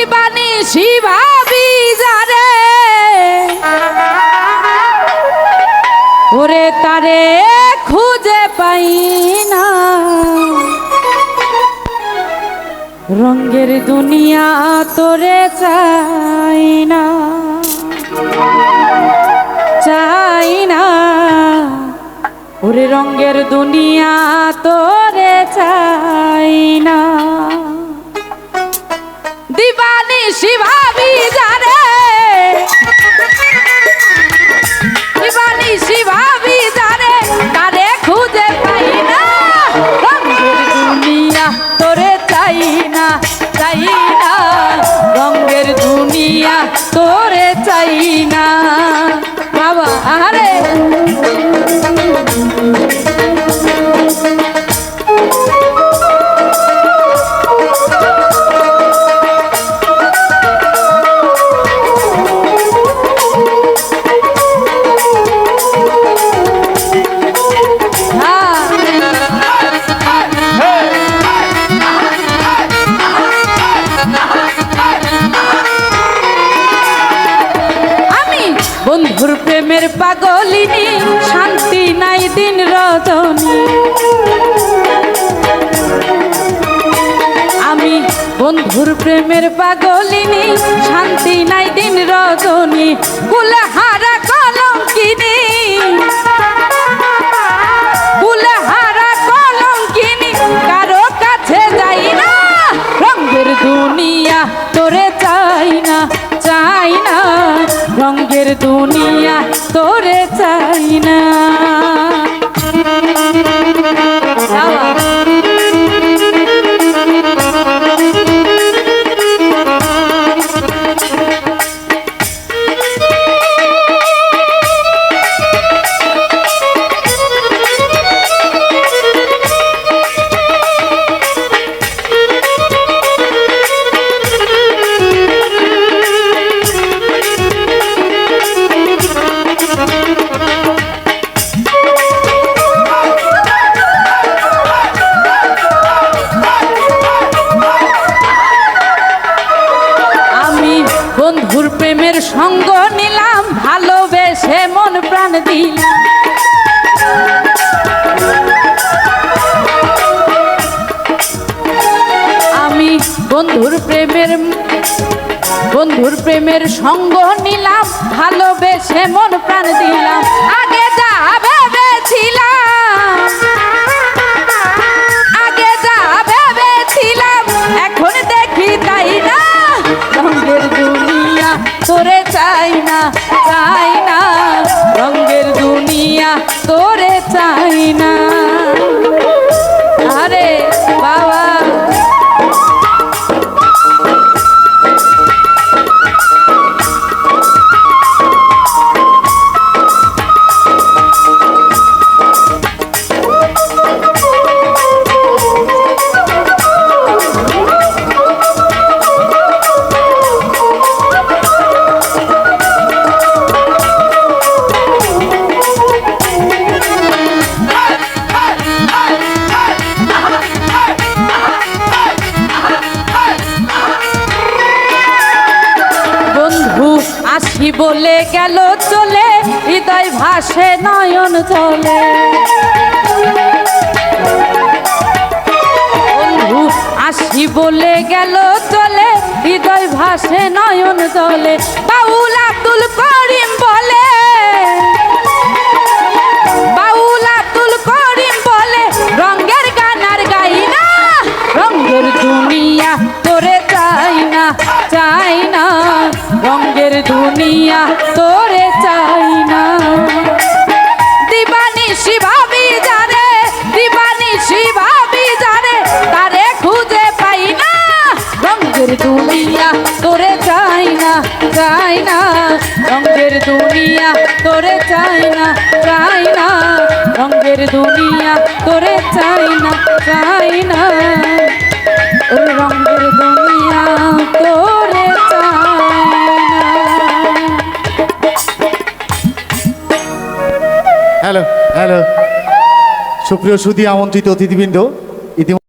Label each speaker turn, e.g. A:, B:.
A: দিবানি শিভাবি যারে ওরে তারে খুঁজে পাই না। রঙ্গের দুনিয়া তোরে চাই না। চাই না। ওরে রঙ্গের দুনিয়া তোরে চাই না। দিবানি তারে তারে খুঁজে পাই না। রঙের দুনিয়া তোরে চাই না চাই না। রঙ্গের দুনিয়া তোরে চাই না। প্রেমের পাগলিনী শান্তি নাই দিন রজনী আমি বন্ধুর প্রেমের পাগলিনী শান্তি নাই দিন রজনী কুলহারা কলঙ্কিনী। কুলহারা কলঙ্কিনী, কারও কাছে যাই না, রঙের দুনিয়া দুনিয়া তোরে চাই না। প্রেমের সঙ্গ নিলাম, ভালোবেসে মন প্রাণ দিলাম। আমি বন্ধুর প্রেমের বন্ধুর প্রেমের সঙ্গ নিলাম, ভালোবেসে মন প্রাণ দিলাম। আগে যা ভেবেছিলাম বলে গেল চলে, হৃদয় ভাসে, নয়ন চলে। আসি বলে গেল চলে, হৃদয় ভাসে, নয়ন চলে। বাউল আব্দুল করিম বলে রঙ্গের দুনিয়া তোরে চাই না চাই না। রঙ্গের দুনিয়া তোরে চাই না চাই না। রঙ্গের দুনিয়া তোরে চাই না চাই না। রঙ্গের দুনিয়া তোরে
B: হ্যালো হ্যালো সুপ্রিয় সুদী আমন্ত্রিত অতিথিবৃন্দ, ইতিমধ্যে